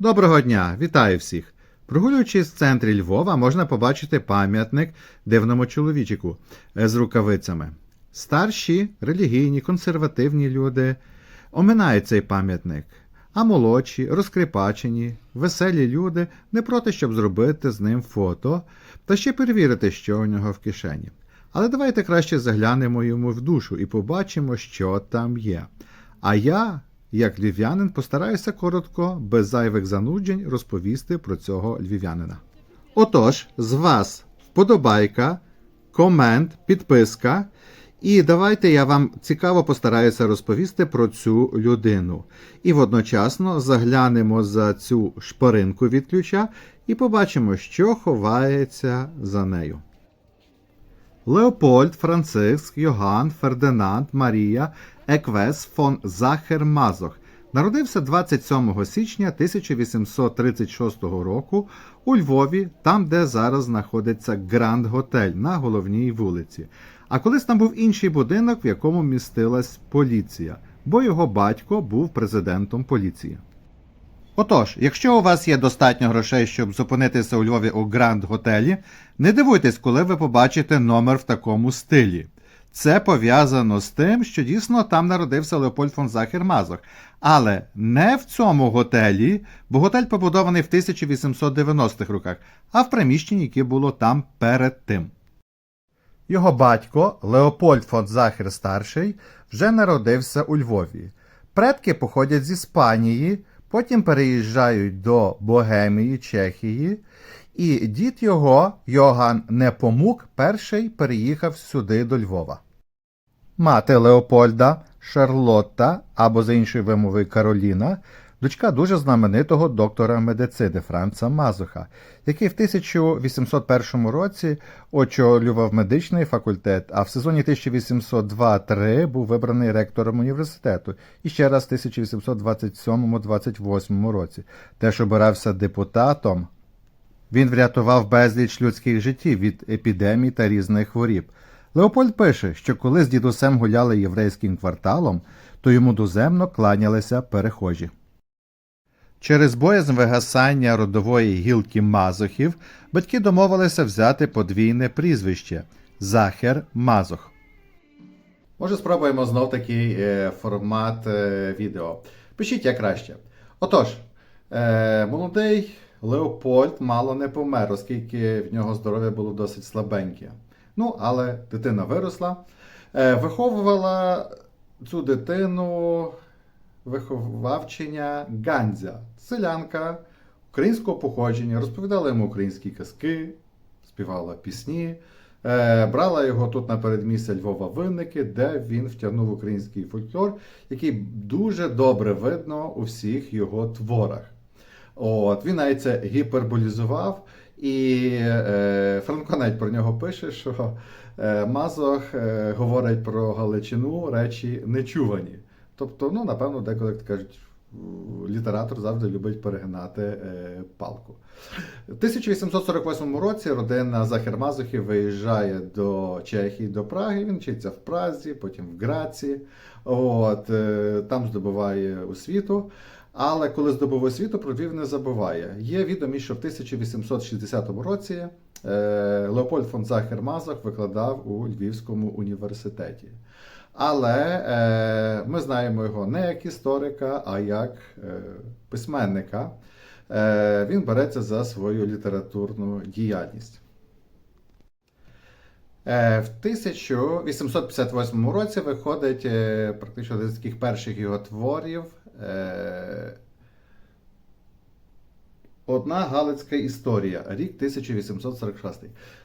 Доброго дня, вітаю всіх! Прогулюючись в центрі Львова, можна побачити пам'ятник дивному чоловічику е, з рукавицями. Старші, релігійні, консервативні люди оминають цей пам'ятник, а молодші, розкріпачені, веселі люди не проти, щоб зробити з ним фото та ще перевірити, що у нього в кишені. Але давайте краще заглянемо йому в душу і побачимо, що там є. А я, як львів'янин, постараюся коротко, без зайвих зануджень, розповісти про цього львів'янина. Отож, з вас вподобайка, комент, підписка. І давайте я вам цікаво постараюся розповісти про цю людину. І водночасно заглянемо за цю шпаринку від ключа і побачимо, що ховається за нею. Леопольд Франциск Йоганн Фердинанд Марія Еквес фон Захер Мазох народився 27 січня 1836 року у Львові, там, де зараз знаходиться Гранд Готель на головній вулиці. А колись там був інший будинок, в якому містилась поліція, бо його батько був президентом поліції. Отож, якщо у вас є достатньо грошей, щоб зупинитися у Львові у Гранд Готелі, не дивуйтесь, коли ви побачите номер в такому стилі. Це пов'язано з тим, що дійсно там народився Леопольд фон Захер Мазох. Але не в цьому готелі, бо готель побудований в 1890-х роках, а в приміщенні, яке було там перед тим. Його батько Леопольд фон Захер старший вже народився у Львові. Предки походять з Іспанії, потім переїжджають до Богемії, Чехії, і дід його, Йоган Непомук, перший переїхав сюди до Львова. Мати Леопольда Шарлотта, або за іншою вимовою Кароліна, дочка дуже знаменитого доктора медицини Франца Мазуха, який в 1801 році очолював медичний факультет, а в сезоні 1802-3 був вибраний ректором університету і ще раз в 1827-28 році. Теж обирався депутатом. Він врятував безліч людських життів від епідемій та різних хворіб. Леопольд пише, що коли з дідусем гуляли єврейським кварталом, то йому доземно кланялися перехожі. Через боязнь вигасання родової гілки Мазохів батьки домовилися взяти подвійне прізвище Захер Мазох. Може, спробуємо знов такий е, формат е, відео. Пишіть як краще. Отож, е, молодий Леопольд мало не помер, оскільки в нього здоров'я було досить слабеньке. Ну, але дитина виросла. Виховувала цю дитину виховавчиня Ганзя, селянка українського походження, розповідала йому українські казки, співала пісні, е, брала його тут на передмістя Львова Винники, де він втягнув український фольклор, який дуже добре видно у всіх його творах. От, Він навіть це гіперболізував, і е, Франко навіть про нього пише, що е, Мазох е, говорить про Галичину речі нечувані. Тобто, ну, напевно, деколи кажуть, літератор завжди любить перегинати е, палку. У 1848 році родина Захер Мазохів виїжджає до Чехії, до Праги. Він вчиться в Празі, потім в Граці. От, е, там здобуває освіту. Але коли здобув освіту, про Львів не забуває. Є відомість, що в 1860 році е, Леопольд фон Захер Мазох викладав у Львівському університеті. Але е, ми знаємо його не як історика, а як е, письменника. Е, він береться за свою літературну діяльність. Е, В 1858 році виходить е, практично один з таких перших його творів. е, Одна Галицька історія, рік 1846.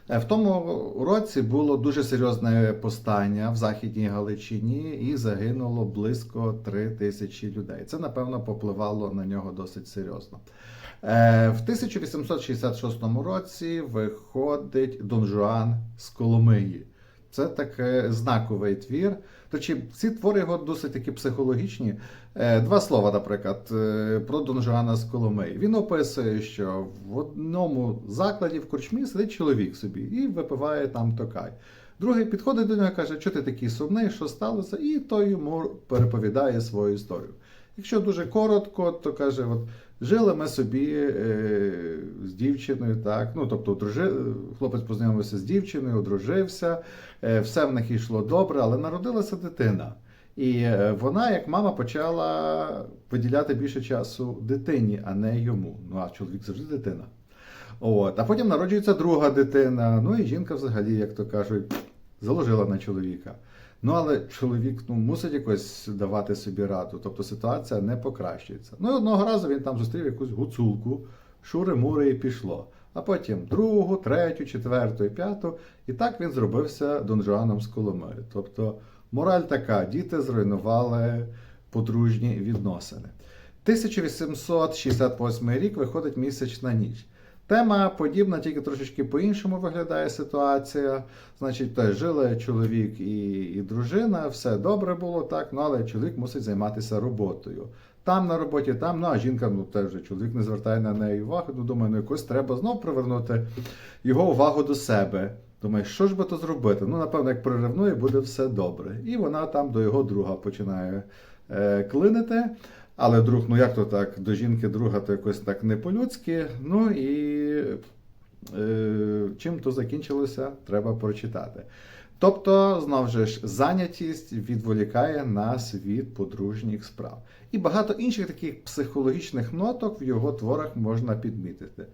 Е, В тому році було дуже серйозне повстання в Західній Галичині і загинуло близько 3 тисячі людей. Це, напевно, попливало на нього досить серйозно. Е, В 1866 році виходить Дон Жуан з Коломиї. Це такий знаковий твір. Речі, ці твори його досить такі психологічні. Е, Два слова, наприклад, е, про Дон Жуана з Коломиї. Він описує, що в одному закладі в корчмі сидить чоловік собі і випиває там токай. Другий підходить до нього і каже, що ти такий сумний, що сталося, і той йому переповідає свою історію. Якщо дуже коротко, то каже: от Жили ми собі е, з дівчиною, так. Ну, тобто, хлопець познайомився з дівчиною, одружився, е, все в них йшло добре, але народилася дитина. І е, вона, як мама, почала виділяти більше часу дитині, а не йому. Ну, а чоловік завжди дитина. От. А потім народжується друга дитина. Ну і жінка, взагалі, як то кажуть, заложила на чоловіка. Ну, але чоловік ну, мусить якось давати собі раду, тобто ситуація не покращується. Ну одного разу він там зустрів якусь гуцулку, шури-мури і пішло. А потім другу, третю, четверту і п'яту. І так він зробився Дон Жуаном з Коломири. Тобто мораль така: діти зруйнували подружні відносини. 1868 рік виходить місячна ніч. Тема подібна, тільки трошечки по-іншому виглядає ситуація. Значить, теж жили чоловік і, і дружина, все добре було так, ну але чоловік мусить займатися роботою. Там на роботі, там, ну а жінка, ну теж чоловік не звертає на неї уваги. Ну, думаю, ну якось треба знов привернути його увагу до себе. Думаю, що ж би то зробити? Ну, напевно, як приревнує, буде все добре. І вона там до його друга починає е, клинити. Але друг, ну як то так, до жінки друга то якось так не по-людськи. Ну і е, чим то закінчилося, треба прочитати. Тобто, знову ж, зайнятість відволікає нас від подружніх справ. І багато інших таких психологічних ноток в його творах можна підмітити.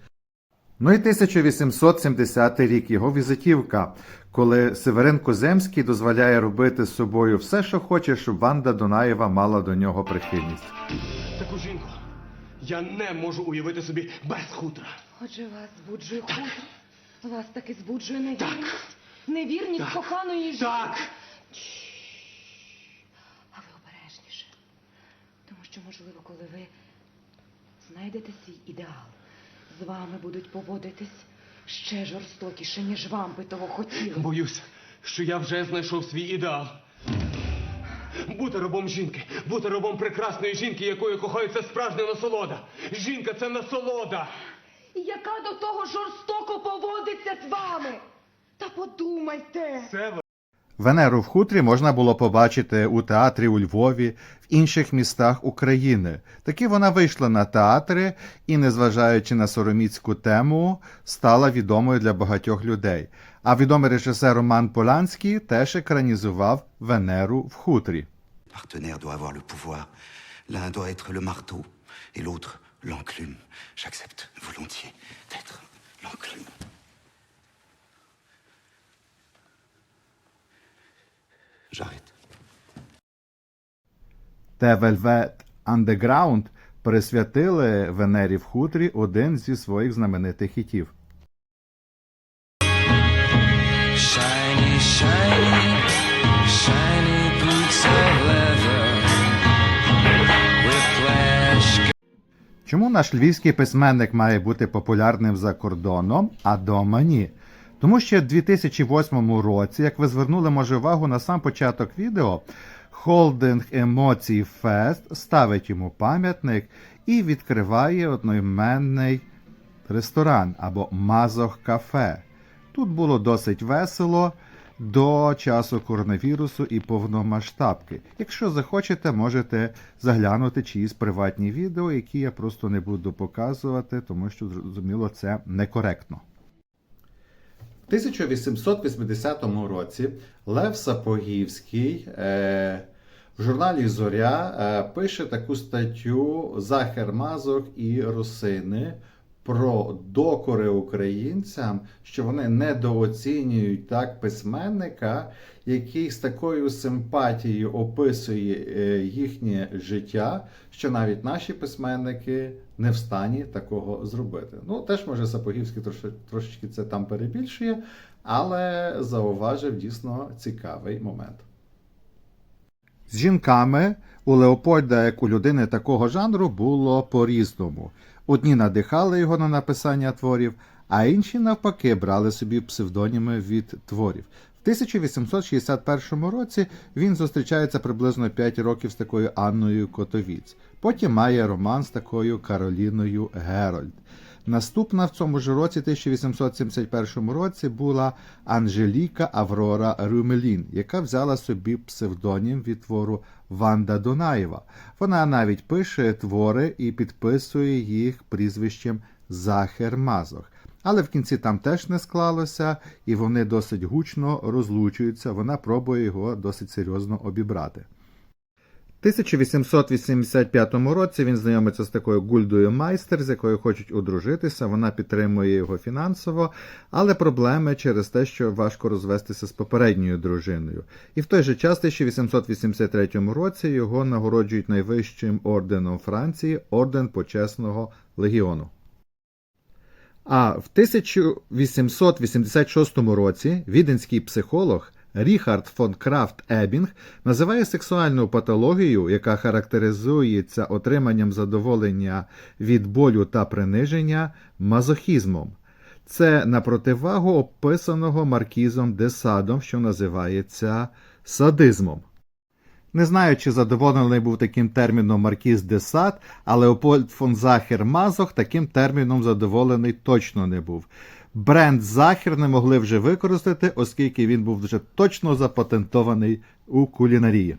Ну і 1870 рік його візитівка, коли Северин Коземський дозволяє робити з собою все, що хоче, щоб Ванда Донаєва мала до нього прихильність. Таку жінку я не можу уявити собі без хутра. Отже, вас збуджує хутро? Вас таки збуджує невірність? Невірність Так. коханої жінки? Так, А ви обережніше. Тому що, можливо, коли ви знайдете свій ідеал, з вами будуть поводитись ще жорстокіше, ніж вам би того хотіли. боюсь, що я вже знайшов свій ідеал. Бути рабом жінки, бути рабом прекрасної жінки, якою кохається справжня насолода. Жінка це насолода. Яка до того жорстоко поводиться з вами? Та подумайте. Це Венеру в хутрі можна було побачити у театрі у Львові, в інших містах України. Таки вона вийшла на театри і, незважаючи на сороміцьку тему, стала відомою для багатьох людей. А відомий режисер Роман Поланський теж екранізував Венеру в хутрі. partenaire doit avoir le pouvoir. L'un doit être le marteau et l'autre l'enclume. J'accepte volontiers d'être l'enclume. J'arrête. The Velvet Underground присвятили Венері в хутрі один зі своїх знаменитих хітів. Shiny, shiny, shiny boots of leather. Чому наш львівський письменник має бути популярним за кордоном, а дома ні? Тому що в 2008 році, як ви звернули може увагу на сам початок відео, холдинг Емоцій Фест ставить йому пам'ятник і відкриває одноіменний ресторан або Мазох Кафе. Тут було досить весело до часу коронавірусу і повномасштабки. Якщо захочете, можете заглянути чиїсь приватні відео, які я просто не буду показувати, тому що зрозуміло це некоректно. В 1880 році Лев Сапогівський е, в журналі Зоря е, пише таку статтю Захер Мазок і Росини про докори українцям, що вони недооцінюють так письменника, який з такою симпатією описує е, їхнє життя, що навіть наші письменники не в стані такого зробити. Ну, теж може Сапогівський трош- трошечки це там перебільшує, але зауважив дійсно цікавий момент. З жінками у Леопольда, як у людини такого жанру, було по-різному. Одні надихали його на написання творів, а інші, навпаки, брали собі псевдоніми від творів. В 1861 році він зустрічається приблизно 5 років з такою Анною Котовіць. Потім має роман з такою Кароліною Герольд. Наступна в цьому ж році, 1871 році, була Анжеліка Аврора Рюмелін, яка взяла собі псевдонім від твору Ванда Дунаєва. Вона навіть пише твори і підписує їх прізвищем Захер Мазох. Але в кінці там теж не склалося, і вони досить гучно розлучуються. Вона пробує його досить серйозно обібрати. В 1885 році він знайомиться з такою Гульдою Майстер, з якою хочуть одружитися. Вона підтримує його фінансово, але проблеми через те, що важко розвестися з попередньою дружиною. І в той же час, в 1883 році, його нагороджують найвищим орденом Франції орден почесного легіону. А в 1886 році віденський психолог Ріхард фон Крафт Ебінг називає сексуальну патологію, яка характеризується отриманням задоволення від болю та приниження, мазохізмом. Це на противагу описаного маркізом де Садом, що називається садизмом. Не знаю, чи задоволений був таким терміном Маркіз де Сад, але Леопольд фон Захер Мазох таким терміном задоволений точно не був. Бренд Захер не могли вже використати, оскільки він був вже точно запатентований у кулінарії.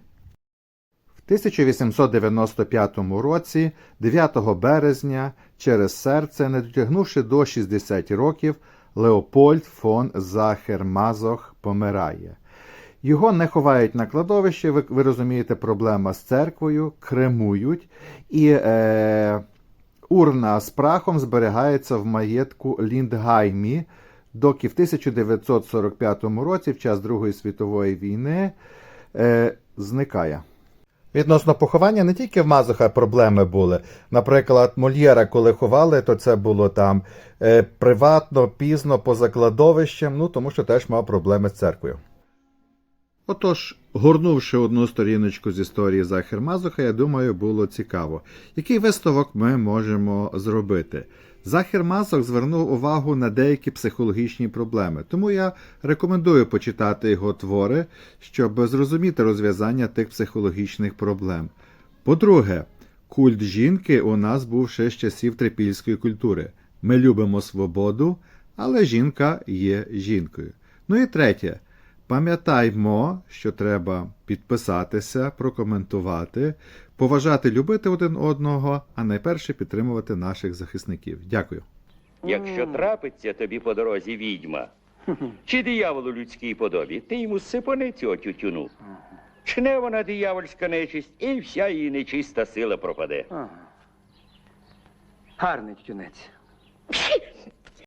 В 1895 році, 9 березня, через серце, не дотягнувши до 60 років, Леопольд фон Захер Мазох помирає. Його не ховають на кладовище, ви, ви розумієте, проблема з церквою, кремують, і е, урна з прахом зберігається в маєтку Ліндгаймі, доки в 1945 році, в час Другої світової війни, е, зникає. Відносно поховання не тільки в Мазуха проблеми були. Наприклад, Мольєра, коли ховали, то це було там е, приватно, пізно, поза кладовищем, ну тому що теж мав проблеми з церквою. Отож, горнувши одну сторіночку з історії Захер Мазуха, я думаю, було цікаво. Який висновок ми можемо зробити? Захер Мазух звернув увагу на деякі психологічні проблеми, тому я рекомендую почитати його твори, щоб зрозуміти розв'язання тих психологічних проблем. По-друге, культ жінки у нас був ще з часів трипільської культури. Ми любимо свободу, але жінка є жінкою. Ну і третє. Пам'ятаймо, що треба підписатися, прокоментувати, поважати, любити один одного, а найперше підтримувати наших захисників. Дякую. Якщо трапиться тобі по дорозі відьма, чи диявол у людській подобі, ти йому сипани цього тютюну. Чне вона диявольська нечисть, і вся її нечиста сила пропаде. Гарний тюнець.